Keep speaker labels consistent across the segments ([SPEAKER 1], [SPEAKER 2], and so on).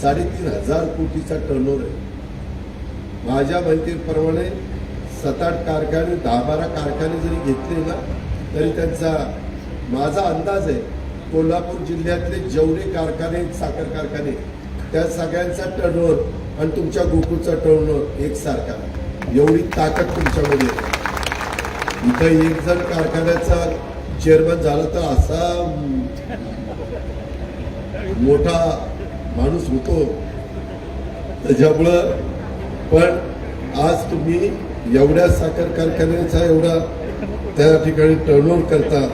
[SPEAKER 1] साडेतीन हजार कोटीचा टर्नओव्हर आहे. माझ्या माहितीप्रमाणे सात आठ कारखाने दहा बारा कारखाने जरी घेतले ना तरी त्यांचा माझा अंदाज आहे कोल्हापूर जिल्ह्यातले जेवढे कारखाने साखर कारखाने त्या सगळ्यांचा टर्नओव्हर आणि तुमच्या गोकुळचा टर्नओव्हर एकसारखा एवढी ताकद तुमच्यामध्ये इथं एक जण कारखान्याचा चेअरमन झाला तर असा मोठा माणूस होतो. त्याच्यामुळं पण आज तुम्ही एवढ्या साखर कारखान्याचा एवढा त्या ठिकाणी टर्नओव्हर करता.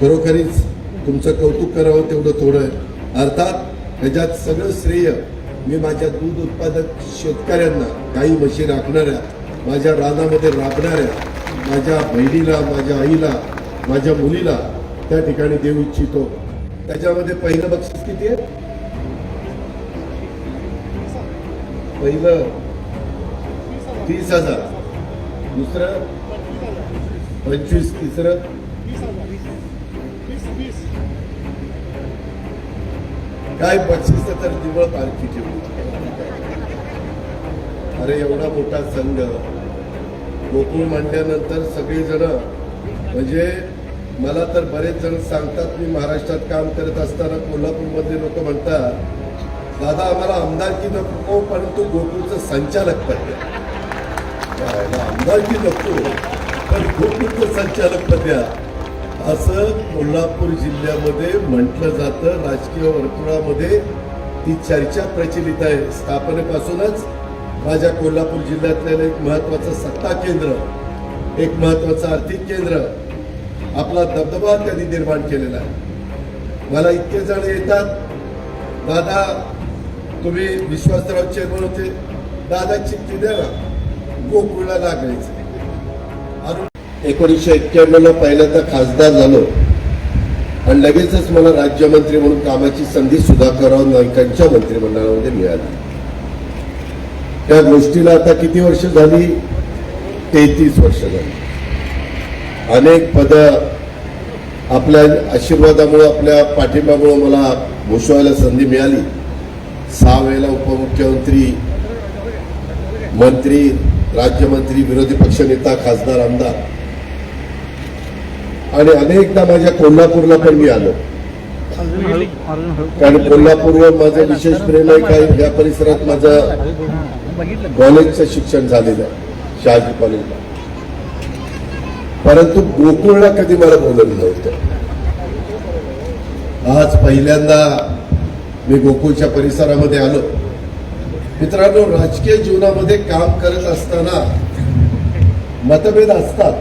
[SPEAKER 1] खरोखरीच तुमचं कौतुक करावं तेवढं थोडं आहे. अर्थात ह्याच्यात सगळं श्रेय मी माझ्या दूध उत्पादक शेतकऱ्यांना काही म्हशी राखणाऱ्या माझ्या रानामध्ये राबणाऱ्या माझ्या बहिणीला माझ्या आईला माझ्या मुलीला त्या ठिकाणी देऊ इच्छितो. त्याच्यामध्ये पहिलं बक्षीस किती आहे? पहिलं तीस हजार. दुसरं पंचवीस तिसरं काय बक्षीस तर निवळ पालखी ठेवली. अरे एवढा मोठा संघ. गोकुळ मांडल्यानंतर सगळेजण म्हणजे मला तर बरेच जण सांगतात मी महाराष्ट्रात काम करत असताना कोल्हापूरमध्ये लोक म्हणतात दादा आम्हाला आमदारकी नको हो, परंतु गोकुळचं संचालक पद द्या. आमदारकी नको पण गोकुळचं संचालक पद द्या. असं कोल्हापूर जिल्ह्यामध्ये म्हटलं जातं राजकीय वर्तुळामध्ये ती चर्चा प्रचलित आहे. स्थापनेपासूनच माझ्या कोल्हापूर जिल्ह्यातलं एक महत्वाचं सत्ता केंद्र एक महत्वाचं आर्थिक केंद्र आपला दबदबा त्यांनी निर्माण केलेला आहे. मला इतके जण येतात दादा तुम्ही विश्वासराव चेअरमन होते दादा चिठ्ठी द्या ना गोकुळला लागायचे. आणि एकोणीसशे एक्क्याण्णव ला पहिल्यांदा खासदार झालो. आणि लगेचच मला राज्यमंत्री म्हणून कामाची संधी सुधाकरराव नाईकांच्या मंत्रिमंडळामध्ये मिळाली. त्या गोष्टीला आता किती वर्ष झाली? तेहतीस वर्ष झाली. अनेक पद आपल्या आशीर्वादामुळं आपल्या पाठिंब्यामुळं मला भूषवायला संधी मिळाली. सहा वेळेला उपमुख्यमंत्री मंत्री राज्यमंत्री विरोधी पक्षनेता खासदार आमदार. आणि अनेकदा माझ्या कोल्हापूरला पण मी आलो. कारण कोल्हापूरवर माझं विशेष प्रेम आहे काय या परिसरात माझं कॉलेजचं शिक्षण झालेलं आहे शहाजी कॉलेजला. परंतु गोकुळला कधी मला बोलवलं नव्हतं. आज पहिल्यांदा मी गोकुळच्या परिसरामध्ये आलो. मित्रांनो राजकीय जीवनामध्ये काम करत असताना मतभेद असतात.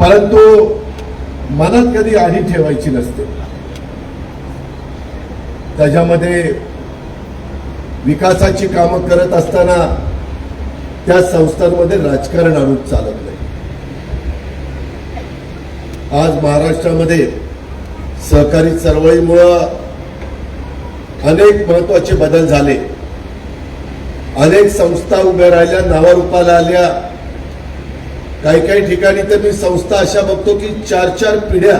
[SPEAKER 1] परंतु मनात कधी आधी ठेवायची नसते. त्याच्यामध्ये विकासाची कामं करत असताना त्या संस्थांमध्ये राजकारण आणून चालत नाही. आज महाराष्ट्रामध्ये सहकारी चळवळीमुळं अनेक महत्त्वाचे बदल झाले. अनेक संस्था उभ्या राहिल्या नावारूपाला आल्या. काही काही ठिकाणी तर मी संस्था अशा बघतो की चार चार पिढ्या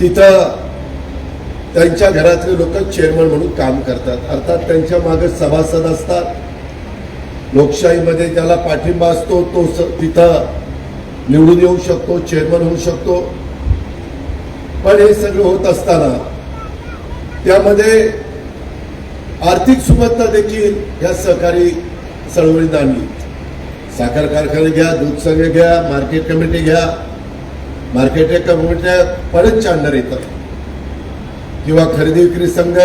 [SPEAKER 1] तिथं त्यांच्या घरातले लोक चेअरमन म्हणून काम करतात. अर्थात त्यांच्या मागे सभासद असतात. लोकशाहीमध्ये ज्याला पाठिंबा असतो तो तिथं निवडून येऊ शकतो चेअरमन होऊ शकतो. पण हे सगळं होत असताना त्यामध्ये आर्थिक सुबत्ता देखील या सहकारी चळवळीत आणली. साखर कारखाने घ्या दूध संघ घ्या मार्केट कमिटी घ्या. मार्केट कमिट्या परत आणणार येतात. किंवा खरेदी विक्री संघ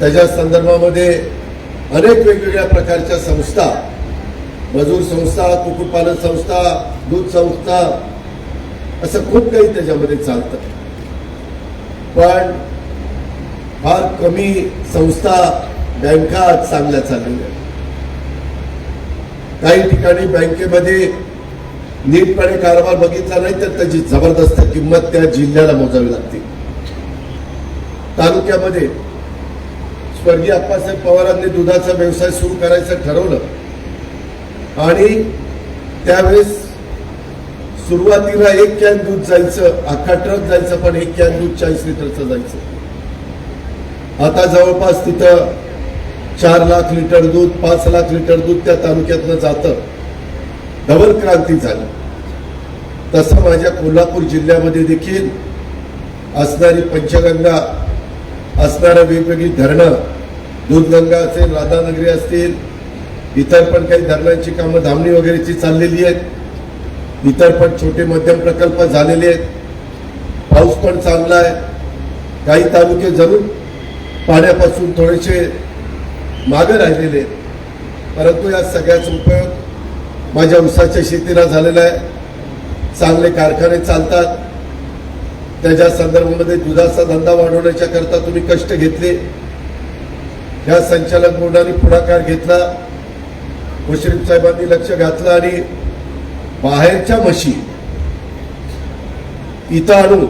[SPEAKER 1] त्याच्या संदर्भामध्ये अनेक वेगवेगळ्या प्रकारच्या संस्था मजूर संस्था कुक्कुटपालन संस्था दूध संस्था असं खूप काही त्याच्यामध्ये चालतं. पण फार कमी संस्था बँका चांगल्या चाललेल्या काही ठिकाणी बँकेमध्ये नीटपणे कारभार बघितला नाही तर त्याची जबरदस्त किंमत त्या जिल्ह्याला मोजावी लागते. तालुक्यामध्ये स्वर्गीय अप्पासाहेब पवारांनी दुधाचा व्यवसाय सुरू करायचं ठरवलं आणि त्यावेळेस सुरुवातीला एक कॅन दूध जायचं अख्खा ट्रक जायचं पण एक कॅन दूध चाळीस लिटरचं जायचं. आता जवळपास तिथं चार लाख लिटर दूध पाच लाख लिटर दूध त्या तालुक्यातनं जातं. डबल क्रांती झाली. तसं माझ्या कोल्हापूर जिल्ह्यामध्ये देखील असणारी पंचगंगा असणाऱ्या वेगवेगळी धरणं दूधगंगा असेल राधानगरी असतील इतर पण काही धरणांची कामं धामणी वगैरेची चाललेली आहेत. इतर पण छोटे मध्यम प्रकल्प झालेले आहेत. पाऊस पण चांगला आहे. काही तालुके जरूर पाण्यापासून थोडेसे मागे राहिलेले आहेत. परंतु या सगळ्याचा उपयोग माझ्या उसाच्या शेतीला झालेला आहे. चांगले कारखाने चालतात. त्याच्या संदर्भामध्ये दुधाचा धंदा वाढवण्याच्या करता तुम्ही कष्ट घेतले. या संचालक बोर्डाने पुढाकार घेतला. मुश्रीफ साहेबांनी लक्ष घातलं आणि बाहेरच्या म्हशी इथं आणून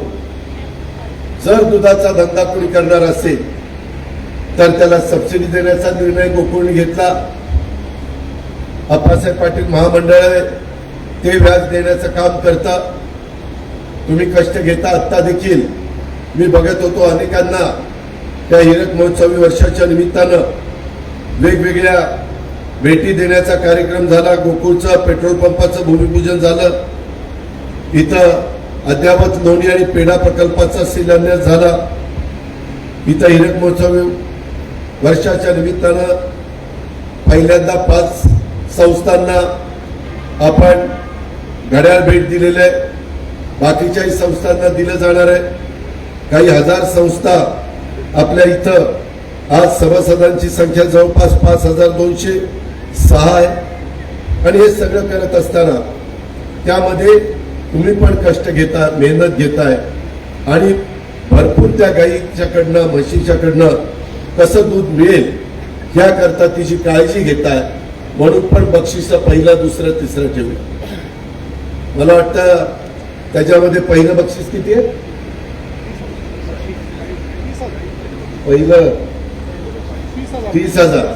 [SPEAKER 1] जर दुधाचा धंदा कोणी करणार असेल तर त्याला सबसिडी देण्याचा निर्णय गोकुळने घेतला. अप्पासाहेब पाटील महामंडळ आहे ते व्याज देण्याचं काम करता. तुम्ही कष्ट घेता आत्ता देखील. मी बघत होतो अनेकांना त्या हिरक महोत्सवी वर्षाच्या निमित्तानं वेगवेगळ्या भेटी देण्याचा कार्यक्रम झाला गोकुळचं पेट्रोल पंपाचं भूमिपूजन झालं. इथं अद्यावत लोणी आणि पेढा प्रकल्पाचा शिलान्यास झाला. इथं हिरक महोत्सव वर्षाच्या निमित्तानं पहिल्यांदा पाच संस्थांना आपण घड्याळ भेट दिलेलं आहे. बाकीच्याही संस्थांना दिलं जाणार आहे. काही हजार संस्था आपल्या इथं आज सभासदांची संख्या जवळपास पाच हजार दोनशे. सहा आहे आणि हे सगळं करत असताना त्यामध्ये तुम्ही पण कष्ट घेता मेहनत घेताय आणि भरपूर त्या गाईच्याकडनं म्हशीच्याकडनं कसं दूध मिळेल याकरता तिची काळजी घेताय. म्हणून पण बक्षीस पहिलं दुसरं तिसरं ठेवलं मला वाटतं त्याच्यामध्ये पहिलं बक्षीस किती आहे? पहिलं तीस हजार.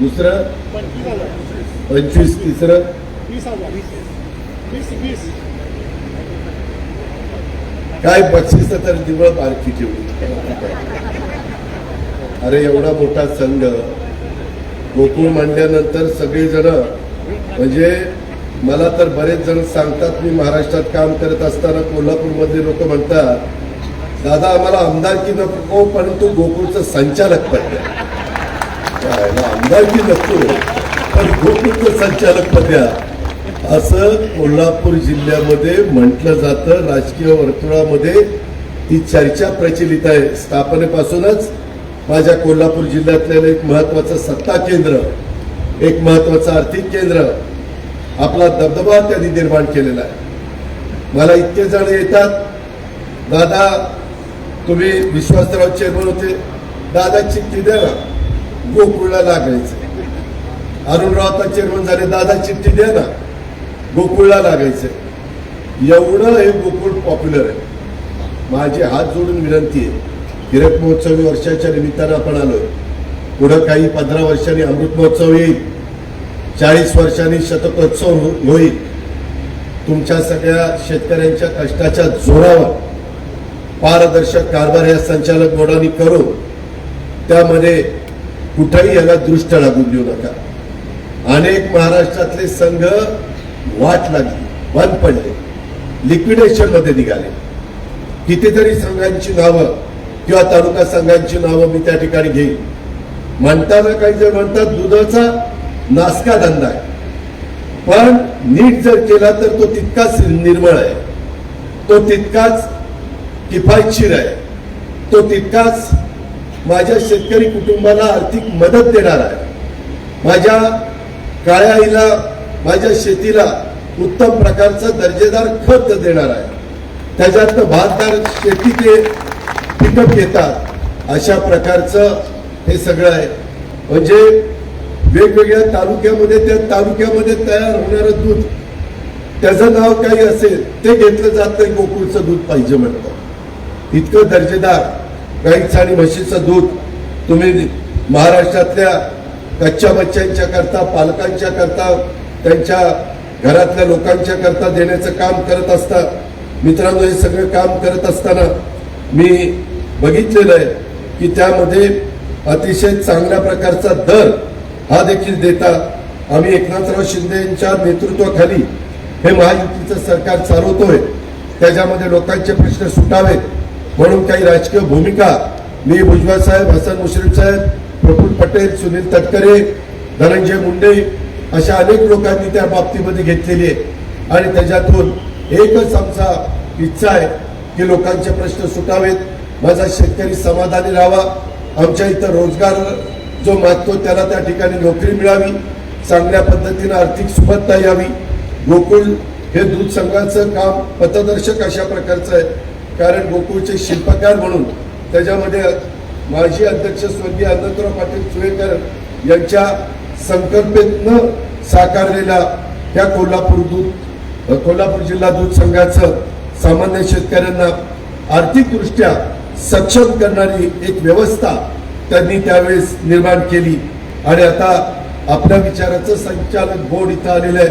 [SPEAKER 1] दुसरं? पंचवीस तिसरं? काय बक्षीस तर निवळ पारखी ठेवली. अरे एवढा मोठा संघ. गोकुळ मांडल्यानंतर सगळेजण म्हणजे मला तर बरेच जण सांगतात मी महाराष्ट्रात काम करत असताना कोल्हापूरमधले लोक म्हणतात दादा आम्हाला आमदारकी नको परंतु गोकुळचं संचालक पद आमदारकी नसतो. पण गोकुळचं संचालक पद्या द्या असं कोल्हापूर जिल्ह्यामध्ये म्हटलं जातं. राजकीय वर्तुळामध्ये ती चर्चा प्रचलित आहे. स्थापनेपासूनच माझ्या कोल्हापूर जिल्ह्यातलं एक महत्वाचं सत्ता केंद्र एक महत्वाचं आर्थिक केंद्र आपला दबदबा त्यांनी निर्माण केलेला आहे. मला इतके जण येतात. दादा तुम्ही विश्वासराव चेअरमन होते. दादा चिठ्ठी द्या ना गोकुळला लागायचं. अरुण रावता चेअरमन झाले दादा चिठ्ठी द्या ना. गोकुळला लागायचं. एवढं हे गोकुळ पॉप्युलर आहे. माझे हात जोडून विनंती आहे हिरक महोत्सवी वर्षाच्या निमित्तानं आपण आलो पुढं काही पंधरा वर्षांनी अमृत महोत्सव येईल. चाळीस वर्षांनी शतकोत्सव हो-, होईल. तुमच्या सगळ्या शेतकऱ्यांच्या कष्टाच्या जोरावर पारदर्शक कारभार या संचालक बोर्डाने करू त्यामध्ये कुठंही याला दृष्ट लागू देऊ नका. अनेक महाराष्ट्रातले संघ वाट लागली बंद पडले लिक्विडेशनमध्ये निघाले. कितीतरी संघांची नावं किंवा तालुका संघांची नावं मी त्या ठिकाणी घेईन. म्हणताना काही जर म्हणतात दुधाचा नासका धंदा आहे. पण नीट जर केला तर तो तितकाच निर्मळ आहे. तो तितकाच किफायतशीर आहे. तो तितकाच माझ्या शेतकरी कुटुंबाला आर्थिक मदत देणार आहे. माझ्या काळ्या आईला माझ्या शेतीला उत्तम प्रकारचं दर्जेदार खत देणार आहे. त्याच्यातनं भातदार शेती ते पिकअप घेतात. अशा प्रकारचं हे सगळं आहे. म्हणजे वेगवेगळ्या तालुक्यामध्ये त्या तालुक्यामध्ये तयार होणारं दूध त्याचं नाव काही असेल ते घेतलं जात नाही गोकुळचं दूध पाहिजे म्हणतात. इतकं दर्जेदार गाईचं आणि म्हशीचं दूध तुम्ही महाराष्ट्रातल्या कच्च्या बच्च्यांच्या करता पालकांच्या करता त्यांच्या घरातल्या लोकांच्या करता देण्याचं काम करत असतात मित्रांनो हे सगळं काम करत असताना मी बघितलेलं आहे की त्यामध्ये अतिशय चांगल्या प्रकारचा दर हा देखील देतात आम्ही एकनाथराव शिंदे यांच्या नेतृत्वाखाली हे महायुतीचं सरकार चालवतोय. त्याच्यामध्ये लोकांचे प्रश्न सुटावेत. म्हणून काही राजकीय भूमिका मी भुजबळ साहेब हसन मुश्रीफ साहेब प्रफुल्ल पटेल सुनील तटकरे धनंजय मुंडे अशा अनेक लोकांनी त्या बाबतीमध्ये घेतलेली आहे. आणि त्याच्यातून एकच आमचा इच्छा आहे की लोकांचे प्रश्न सुटावेत. माझा शेतकरी समाधानी राहावा. आमच्या इथं रोजगार जो मागतो त्याला त्या ठिकाणी नोकरी मिळावी. चांगल्या पद्धतीनं आर्थिक सुबत्ता यावी. गोकुळ हे दूध संघाचं काम पथदर्शक अशा प्रकारचं आहे. कारण गोकुळचे शिल्पकार म्हणून त्याच्यामध्ये माजी अध्यक्ष स्वर्गीय अनंतराव पाटील सुवेकर यांच्या संकल्पेतनं साकारलेल्या या कोल्हापूर दूध कोल्हापूर जिल्हा दूध संघाचं सामान्य शेतकऱ्यांना आर्थिकदृष्ट्या सक्षम करणारी एक व्यवस्था त्यांनी त्यावेळेस निर्माण केली. आणि आता आपल्या विचाराचं संचालक बोर्ड इथं आलेलं आहे.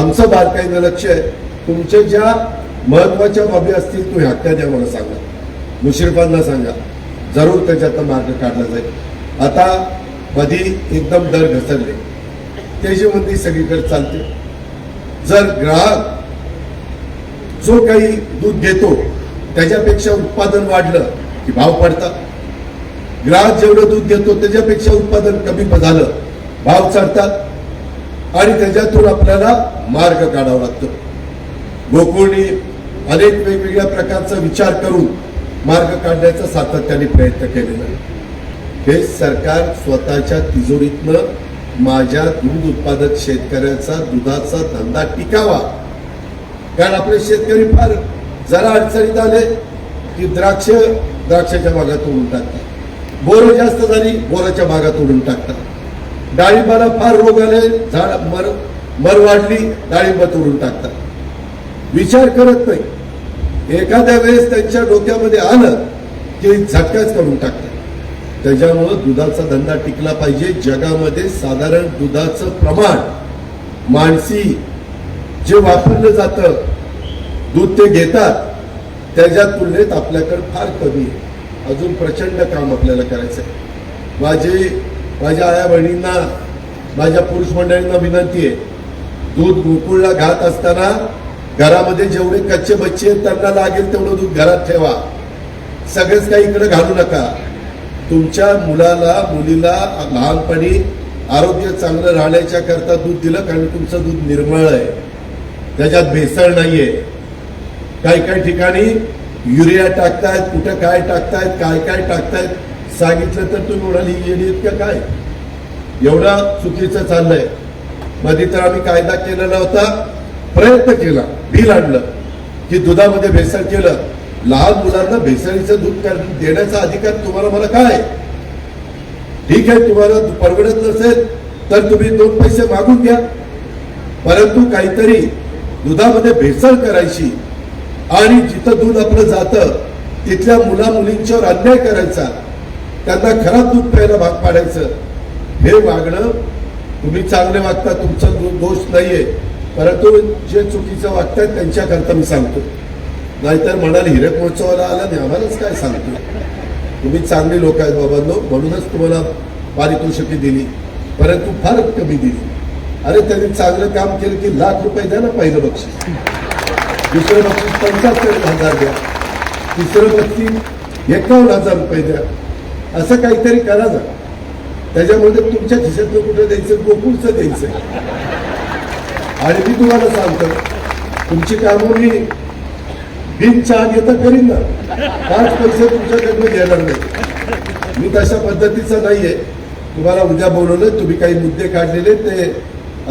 [SPEAKER 1] आमचं बारकाईनं लक्ष आहे. तुमच्या ज्या महत्त्वाच्या बाबी असतील तुम्ही हक्का द्या मला सांगा. मुश्रीफांना सांगा. जरूर त्याच्यात मार्ग काढला जाईल. आता मधी एकदम दर घसरले. त्याची मंदी सगळीकडे चालते. जर ग्राहक जो काही दूध घेतो त्याच्यापेक्षा उत्पादन वाढलं की भाव पडतात. ग्राहक जेवढं दूध घेतो त्याच्यापेक्षा उत्पादन कमी झालं भाव चढतात. आणि त्याच्यातून आपल्याला मार्ग काढावा लागतो. गोकुळनी अनेक वेगवेगळ्या प्रकारचा विचार करून मार्ग काढण्याचा सातत्याने प्रयत्न केलेला आहे. हे सरकार स्वतःच्या तिजोरीतनं माझ्या दूध उत्पादक शेतकऱ्याचा दुधाचा धंदा टिकावा. कारण आपले शेतकरी फार जरा अडचणीत आले की द्राक्ष द्राक्षाच्या भागात तोडून टाकतात. बोरं जास्त झाली बोराच्या भागात तोडून टाकतात. डाळिंबाला फार रोग आले झाड मर मर वाढली डाळिंब तोडून टाकतात. विचार करत नाही. एखाद्या वेळेस त्यांच्या डोक्यामध्ये आलं की झटकाच करून टाकतात. त्याच्यामुळं दुधाचा धंदा टिकला पाहिजे. जगामध्ये साधारण दुधाचं प्रमाण माणसी जे वापरलं जातं दूध ते घेतात त्याच्या तुलनेत आपल्याकडे फार कमी आहे. अजून प्रचंड काम आपल्याला करायचं आहे माझे माझ्या आया बहिणींना माझ्या पुरुष मंडळींना विनंती आहे. दूध गोकुळला घात असताना घरामध्ये जेवढे कच्चे बच्चे आहेत त्यांना लागेल तेवढं दूध घरात ठेवा. सगळेच काही इकडे घालू नका. तुमच्या मुलाला मुलीला लहानपणी आरोग्य चांगलं राहण्याच्या करता दूध दिलं कारण तुमचं दूध निर्मळ आहे. त्याच्यात भेसळ नाहीये. काही काही ठिकाणी युरिया टाकतायत कुठं काय टाकतायत काय काय टाकतायत सांगितलं तर तुम्ही म्हणाली येत का काय? एवढा चुकीचं चाललंय. मध्ये तर आम्ही कायदा केलेला होता. प्रयत्न केला. बिल आणलं. की दुधामध्ये भेसळ केलं. लहान मुलांना भेसळीचं दूध देण्याचा अधिकार तुम्हाला मला काय ठीक आहे तुम्हाला परवडत नसेल तर तुम्ही दोन पैसे मागून घ्या. परंतु काहीतरी दुधामध्ये भेसळ करायची आणि जिथं दूध आपलं जातं तिथल्या मुला मुलींच्यावर अन्याय करायचा. त्यांना खराब दूध प्यायला भाग पाडायचं. हे वागणं तुम्ही चांगले वागता तुमचा दोष नाहीये. परंतु जे चुकीचं वागतात त्यांच्याकरता मी सांगतो नाहीतर म्हणाल हिरक महोत्सवाला आला नाही आम्हालाच काय सांगतो तुम्ही चांगली लोक आहेत बाबांनो म्हणूनच तुम्हाला पारितोषिके दिली. परंतु फार कमी दिली. अरे त्यांनी चांगलं काम केलं की लाख रुपये द्या ना पहिलं बक्षीस. दुसरं बक्षीस पंचाहत्तर हजार द्या. तिसरं बक्षीस एकावन्न हजार रुपये द्या. असं काहीतरी करा ना. त्याच्यामध्ये तुमच्या खिशातलं कुठं द्यायचं? गोकुळचं द्यायचं. आणि मी तुम्हाला सांगतो तुमची कामं मी बिन चहा घेता करीन ना. पाच पैसे तुमच्याकडनं घेणार नाही. मी तशा पद्धतीचा नाहीये. तुम्हाला उद्या बोलवलं तुम्ही काही मुद्दे काढलेले ते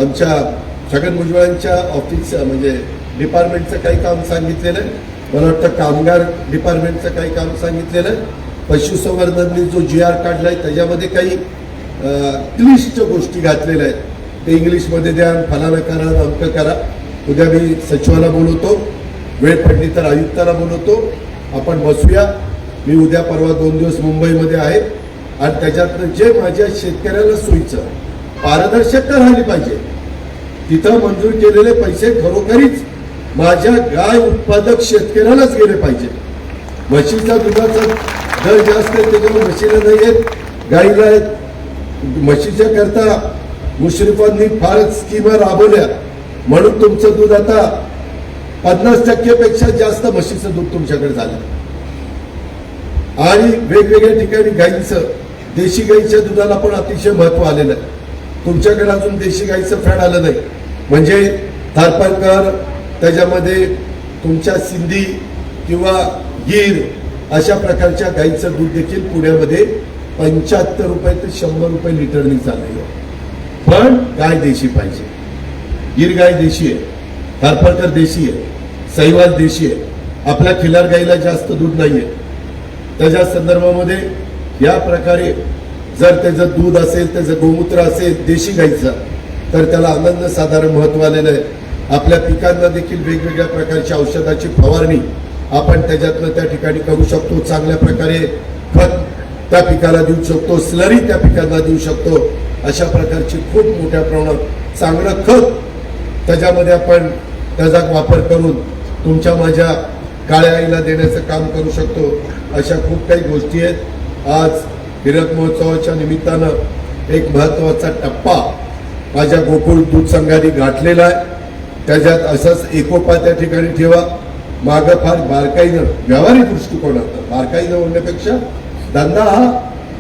[SPEAKER 1] आमच्या छगन भुजबळांच्या ऑफिस म्हणजे डिपार्टमेंटचं काही काम सांगितलेलं आहे. मला वाटतं कामगार डिपार्टमेंटचं काही काम सांगितलेलं आहे. पशुसंवर्धनने जो जी आर काढलाय त्याच्यामध्ये काही क्लिष्ट गोष्टी घातलेल्या आहेत. ते इंग्लिशमध्ये द्या फलाना करा अमकं करा. उद्या मी सचिवाला बोलवतो. वेळ पडली तर आयुक्ताला बोलवतो. आपण बसूया. मी उद्या परवा दोन दिवस मुंबईमध्ये आहे. आणि त्याच्यातनं जे माझ्या शेतकऱ्याला सोयीचं पारदर्शकता राहिली पाहिजे. तिथं मंजूर केलेले पैसे खरोखरीच माझ्या गाय उत्पादक शेतकऱ्यालाच गेले पाहिजे. म्हशीचा दुधाचा दर जास्त आहे त्याच्यामुळे म्हशीला नाही आहेत गाईला आहेत म्हशीच्या करता मुश्रीफांनी फारच स्कीम राबवल्या. म्हणून तुमचं दूध आता पन्नास टक्केपेक्षा जास्त म्हशीचं दूध तुमच्याकडे झालं. आणि वेगवेगळ्या ठिकाणी गाईंचं देशी गाईच्या दुधाला पण अतिशय महत्त्व आलेलं आहे. तुमच्याकडे अजून देशी गाईचं फॅड आलं नाही. म्हणजे थारपारकर त्याच्यामध्ये तुमच्या सिंधी किंवा गीर अशा प्रकारच्या गाईचं दूध देखील पुण्यामध्ये पंच्याहत्तर रुपये ते शंभर रुपये लिटरनी चाललेलं आहे. पण गाय देशी पाहिजे. गिर गाय देशी आहे थारपारकर देशी आहे सहिवाल देशी आहे. आपल्या खिलार गाईला जास्त दूध नाहीये. त्याच्या संदर्भामध्ये या प्रकारे जर त्याचं दूध असेल त्याचं गोमूत्र असेल देशी गाईचं तर त्याला आनंद साधारण महत्त्व आलेलं आहे. आपल्या पिकांना देखील वेगवेगळ्या प्रकारची औषधाची फवारणी आपण त्याच्यातनं त्या ठिकाणी करू शकतो चांगल्या प्रकारे खत त्या पिकाला देऊ शकतो स्लरी त्या पिकांना देऊ शकतो. अशा प्रकारची खूप मोठ्या प्रमाणात चांगलं खत त्याच्यामध्ये आपण त्याचा वापर करून तुमच्या माझ्या काळ्या आईला देण्याचं काम करू शकतो. अशा खूप काही गोष्टी आहेत. आज हिरक महोत्सवाच्या निमित्तानं एक महत्त्वाचा टप्पा माझ्या गोकुळ दूध संघाने गाठलेला आहे. त्याच्यात असाच एकोपा त्या ठिकाणी ठेवा. मागं फार बारकाईनं व्यावहारिक दृष्टिकोनात बारकाईनं म्हणण्यापेक्षा धंदा हा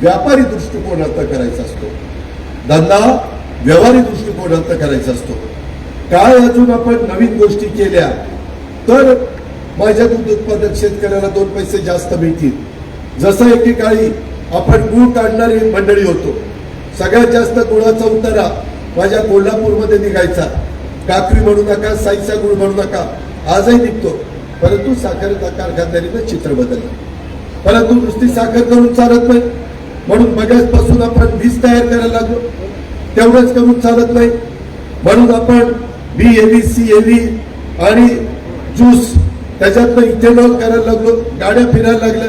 [SPEAKER 1] व्यापारी दृष्टिकोनात करायचा असतो. धंदा व्यवहारिक दृष्टिकोनात करायचा असतो. काय अजून आपण नवीन गोष्टी केल्या तर माझ्या दूध उत्पादक शेतकऱ्याला दोन पैसे जास्त मिळतील. जसं एकेकाळी आपण गुळ काढणारी मंडळी होतो. सगळ्यात जास्त गुळाचा उतारा माझ्या कोल्हापूरमध्ये निघायचा. काकरी म्हणू नका साईचा गुळ म्हणू नका आजही निघतो. परंतु साखर कारखानदारीनं चित्र बदललं. परंतु नुसती साखर करून चालत नाही. म्हणून बघ्यापासून आपण वीज तयार करायला लागलो. तेवढंच करून चालत नाही. म्हणून आपण बी एव्ही सी एव्ही आणि ज्यूस त्याच्यातनं इथेनॉल करायला लागलो. गाड्या फिरायला लागल्या.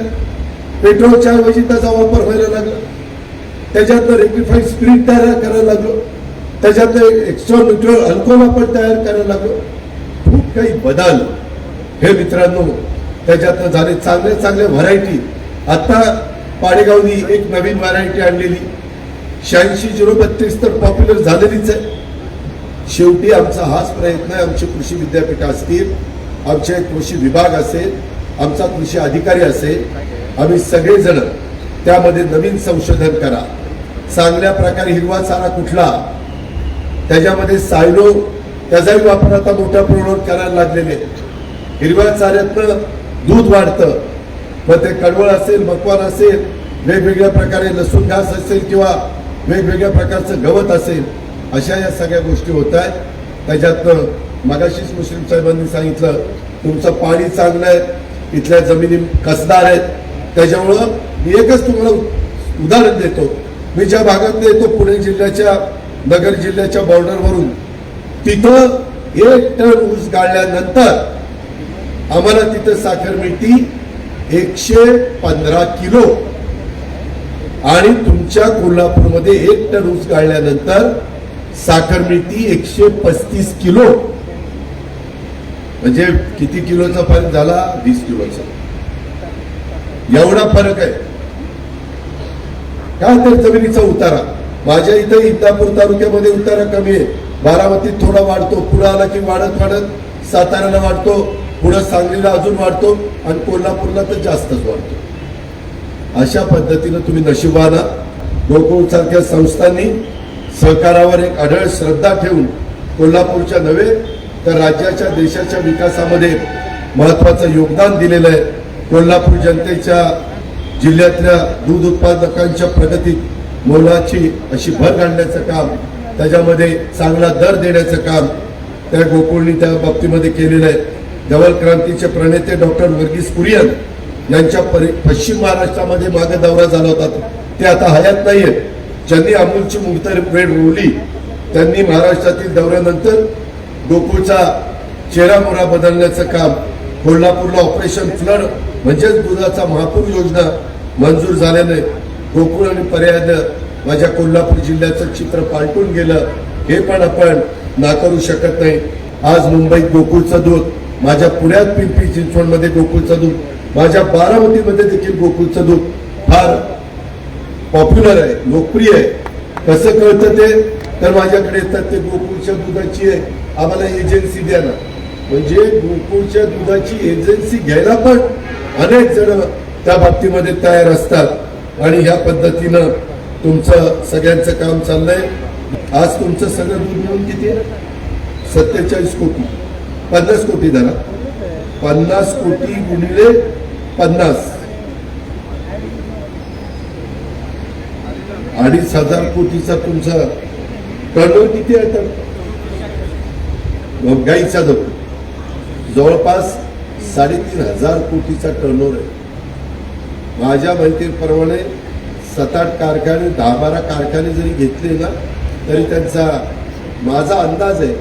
[SPEAKER 1] पेट्रोलच्या ऐवजी त्याचा वापर व्हायला लागला. त्याच्यातनं रेक्टिफाईड स्प्रिट तयार करायला लागलो. त्याच्यातनं एक्स्ट्रा न्यूट्रल अल्कोहोल आपण तयार करायला लागलो. खूप काही बदल हे मित्रांनो त्याच्यातनं झाले चांगले चांगले व्हरायटी. आता पाडेगावनी एक नवीन व्हरायटी आणलेली. शहाऐंशी झिरो बत्तीस तर पॉप्युलर झालेलीच आहे. शेवटी आमचा हाच प्रयत्न आहे. आमचे कृषी विद्यापीठ असतील आमचे कृषी विभाग असेल आमचा कृषी अधिकारी असेल आम्ही सगळेजण त्यामध्ये नवीन संशोधन करा. चांगल्या प्रकारे हिरवा चारा कुठला? त्याच्यामध्ये सायलो त्याचाही वापर आता मोठ्या प्रमाणावर करायला लागलेले आहेत. हिरव्या चाऱ्यातनं दूध वाढतं. मग ते कडवळ असेल मकवान असेल वेगवेगळ्या प्रकारे लसूण घास असेल किंवा वेगवेगळ्या प्रकारचं गवत असेल अशा या सगळ्या गोष्टी होत आहेत. त्याच्यातनं मगाशीच मुस्लिम साहेबांनी सांगितलं तुमचं पाणी चांगलं आहे इथल्या जमिनी कसदार आहेत. त्याच्यामुळं मी एकच तुम्हाला उदाहरण देतो. मी ज्या भागात येतो पुणे जिल्ह्याच्या नगर जिल्ह्याच्या बॉर्डरवरून तिथं एक टन ऊस गाळल्यानंतर आम्हाला तिथं साखर मिळती एकशे पंधरा किलो. आणि तुमच्या कोल्हापूरमध्ये एक टन ऊस गाळल्यानंतर साखर मिळती एकशे पस्तीस किलो. म्हणजे किती किलोचा फरक झाला? वीस किलोचा. एवढा फरक आहे. काय तर जमिनीचा उतारा. माझ्या इथं इंदापूर तालुक्यामध्ये उतारा कमी आहे. बारामतीत थोडा वाढतो. पुढे आला की वाढत वाढत साताऱ्याला वाढतो. पुढं सांगलीला अजून वाढतो आणि कोल्हापूरला तर जास्तच वाढतो. अशा पद्धतीनं तुम्ही नशिबाला गोकुळ सारख्या संस्थांनी सहकारावर एक आढळ श्रद्धा ठेवून कोल्हापूरच्या नव्हे तर राज्याच्या देशाच्या विकासामध्ये महत्वाचं योगदान दिलेलं आहे. कोल्हापूर जनतेच्या जिल्ह्यातल्या दूध उत्पादकांच्या प्रगतीत मोलाची अशी भर घालण्याचं काम त्याच्यामध्ये चांगला दर देण्याचं काम त्या गोकुळनी त्या बाबतीमध्ये केलेलं आहे. धवल क्रांतीचे प्रणेते डॉक्टर वर्गीस कुरियन यांच्या परि- पश्चिम महाराष्ट्रामध्ये मागे दौरा झाला होता. ते आता हयात नाही आहेत ज्यांनी अमूलची मूर्त वेळ रोवली. त्यांनी महाराष्ट्रातील दौऱ्यानंतर गोकुळचा चेहरामोरा बदलण्याचं काम कोल्हापूरला ऑपरेशन फ्लड म्हणजेच दुधाचा महापूर योजना मंजूर झाल्याने गोकुळ आणि पर्यायानं माझ्या कोल्हापूर जिल्ह्याचं चित्र पालटून गेलं. हे पण आपण नाकारू शकत नाही. आज मुंबईत गोकुळचं दूध माझ्या पुण्यात पिंपरी चिंचवडमध्ये गोकुळचं दूध माझ्या बारामतीमध्ये देखील गोकुळचं दूध फार पॉप्युलर आहे लोकप्रिय आहे. कसं कळतं ते? तर माझ्याकडे येतात ते गोकुळच्या दुधाची आहे. आम्हाला एजन्सी द्या ना. म्हणजे गोकुळच्या दुधाची एजन्सी घ्यायला पण अनेक जण त्या बाबतीमध्ये तयार असतात. आणि ह्या पद्धतीनं तुमचं सगळ्यांचं काम चाललंय. आज तुमचं सगळं दूध मिळून किती आहे? सत्तेचाळीस कोटी. पन्नास कोटी झाला पन्नास कोटी गुणिले पन्नास. अडीच हजार कोटीचा तुमचा टर्नओव्हर किती आहे तर? मग गाईचा दर जवळपास साडेतीन हजार कोटीचा टर्नओव्हर आहे. माझ्या माहितीप्रमाणे सात आठ कारखाने दहा बारा कारखाने जरी घेतले ना तरी त्यांचा माझा अंदाज आहे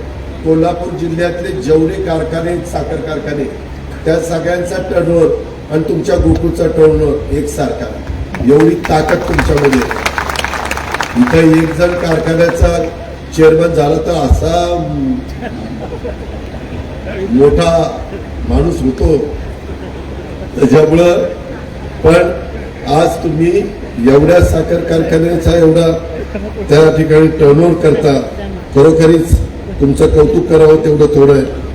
[SPEAKER 1] कोल्हापूर जिल्ह्यातले जेवढे कारखाने साखर कारखाने त्या सगळ्यांचा टर्नओव्हर आणि तुमच्या गोकुळचा टर्नओव्हर एकसारखा एवढी ताकद तुमच्यामध्ये इथं एक जण कारखान्याचा चेअरमन झाला तर असा मोठा माणूस होतो. त्याच्यामुळं पण आज तुम्ही एवढ्या साखर कारखान्याचा एवढा त्या ठिकाणी टर्नओव्हर करता खरोखरीच तुमचं कौतुक करावं तेवढं थोडं आहे.